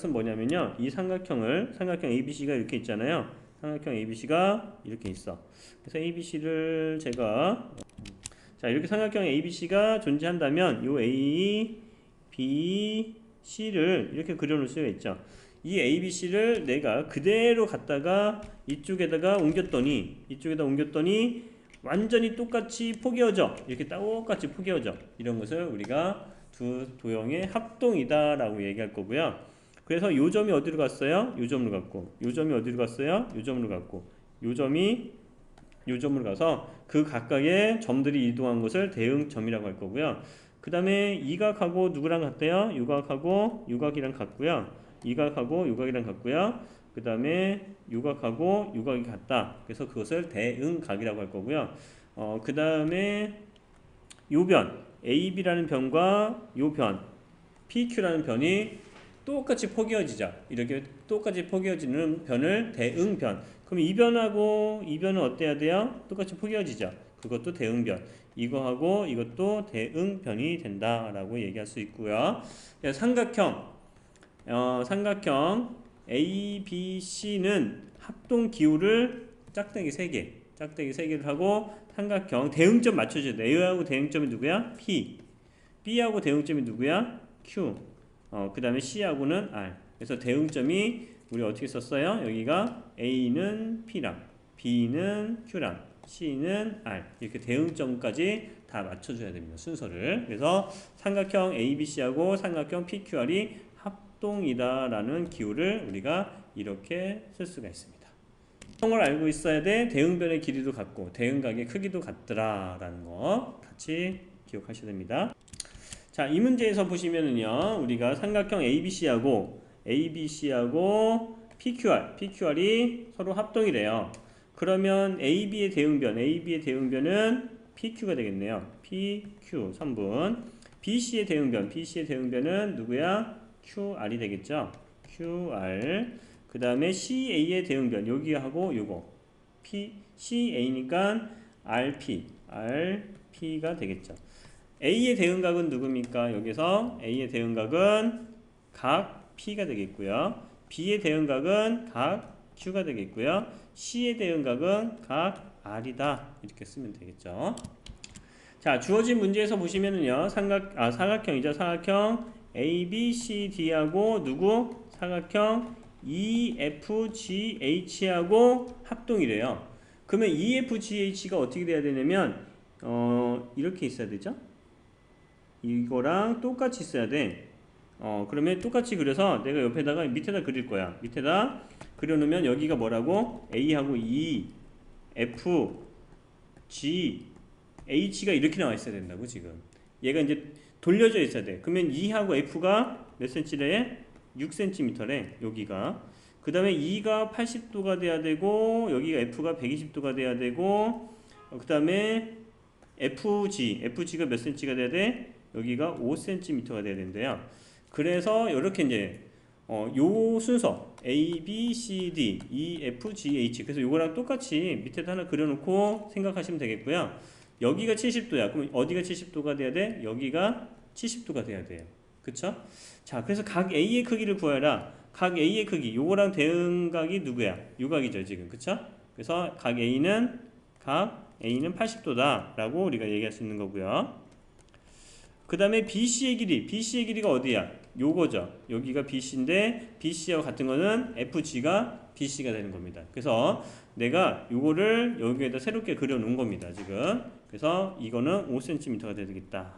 뜻은 뭐냐면요. 이 삼각형을 삼각형 ABC가 이렇게 있잖아요. 삼각형 ABC가 이렇게 있어. 그래서 ABC를 제가 자 이렇게 삼각형 ABC가 존재한다면 요 A, B, C를 이렇게 그려놓을 수가 있죠. 이 ABC를 내가 그대로 갖다가 이쪽에다가 옮겼더니 이쪽에다 옮겼더니 완전히 똑같이 포개어져 이렇게 똑같이 포개어져 이런 것을 우리가 두 도형의 합동이다 라고 얘기할 거고요. 그래서 요 점이 어디로 갔어요? 요 점으로 갔고 요 점이 어디로 갔어요? 요 점으로 갔고 요 점이 요 점으로 가서 그 각각의 점들이 이동한 것을 대응점이라고 할 거고요. 그 다음에 이 각하고 누구랑 같대요? 요 각하고 요 각이랑 같고요. 이 각하고 요 각이랑 같고요. 그 다음에 요 각하고 요 각이 같다. 그래서 그것을 대응각이라고 할 거고요. 어, 그 다음에 요 변, AB라는 변과 요 변, PQ라는 변이 똑같이 포개어지자. 이렇게 똑같이 포개어지는 변을 대응변. 그럼 이 변하고 이 변은 어때야 돼요? 똑같이 포개어지죠. 그것도 대응변. 이거하고 이것도 대응변이 된다라고 얘기할 수 있고요. 예, 삼각형, 어, 삼각형 A, B, C는 합동 기호를 짝대기 3개, 짝대기 3개를 하고 삼각형 대응점 맞춰줘야 돼. A하고 대응점이 누구야? P. B하고 대응점이 누구야? Q. 어, 그 다음에 C하고는 R. 그래서 대응점이 우리 어떻게 썼어요? 여기가 A는 P랑, B는 Q랑, C는 R. 이렇게 대응점까지 다 맞춰줘야 됩니다. 순서를. 그래서 삼각형 ABC하고 삼각형 PQR이 합동이다라는 기호를 우리가 이렇게 쓸 수가 있습니다. 형을 알고 있어야 돼. 대응변의 길이도 같고 대응각의 크기도 같더라라는 거 같이 기억하셔야 됩니다. 자, 이 문제에서 보시면은요. 우리가 삼각형 ABC하고 ABC하고 PQR, PQR이 서로 합동이래요. 그러면 AB의 대응변, AB의 대응변은 PQ가 되겠네요. PQ 3분. BC의 대응변, BC의 대응변은 누구야? QR이 되겠죠. QR. 그 다음에 CA의 대응변, 여기하고 요거. P, CA니까 RP, RP가 되겠죠. A의 대응각은 누굽니까? 여기서 A의 대응각은 각 P가 되겠고요. B의 대응각은 각 Q가 되겠고요. C의 대응각은 각 R이다. 이렇게 쓰면 되겠죠. 자, 주어진 문제에서 보시면은요. 삼각 아 사각형이죠. 사각형 A, B, C, D하고 누구? 사각형 E, F, G, H하고 합동이래요. 그러면 E, F, G, H가 어떻게 돼야 되냐면 어, 이렇게 있어야 되죠? 이거랑 똑같이 있어야 돼. 어, 그러면 똑같이 그려서 내가 옆에다가 밑에다 그릴 거야. 밑에다 그려놓으면 여기가 뭐라고? A하고 E, F, G, H가 이렇게 나와 있어야 된다고 지금. 얘가 이제 돌려져 있어야 돼. 그러면 E하고 F가 몇 cm래? 6cm래. 여기가. 그 다음에 E가 80도가 돼야 되고 여기가 F가 120도가 돼야 되고 그 다음에 FG, FG가 몇 cm가 돼야 돼? 여기가 5cm가 돼야 된대요. 그래서 이렇게 이제 어, 요 순서 A, B, C, D, E, F, G, H 그래서 요거랑 똑같이 밑에다 하나 그려놓고 생각하시면 되겠고요. 여기가 70도야. 그럼 어디가 70도가 돼야 돼? 여기가 70도가 돼야 돼요. 그쵸? 자, 그래서 각 A의 크기를 구해라. 각 A의 크기, 요거랑 대응각이 누구야? 요 각이죠, 지금. 그쵸? 그래서 각 A는, 각 A는 80도다. 라고 우리가 얘기할 수 있는 거고요. 그 다음에 BC의 길이, BC의 길이가 어디야? 요거죠. 여기가 BC인데, BC하고 같은 거는 FG가 BC가 되는 겁니다. 그래서 내가 요거를 여기에다 새롭게 그려 놓은 겁니다, 지금. 그래서 이거는 5cm가 되겠다.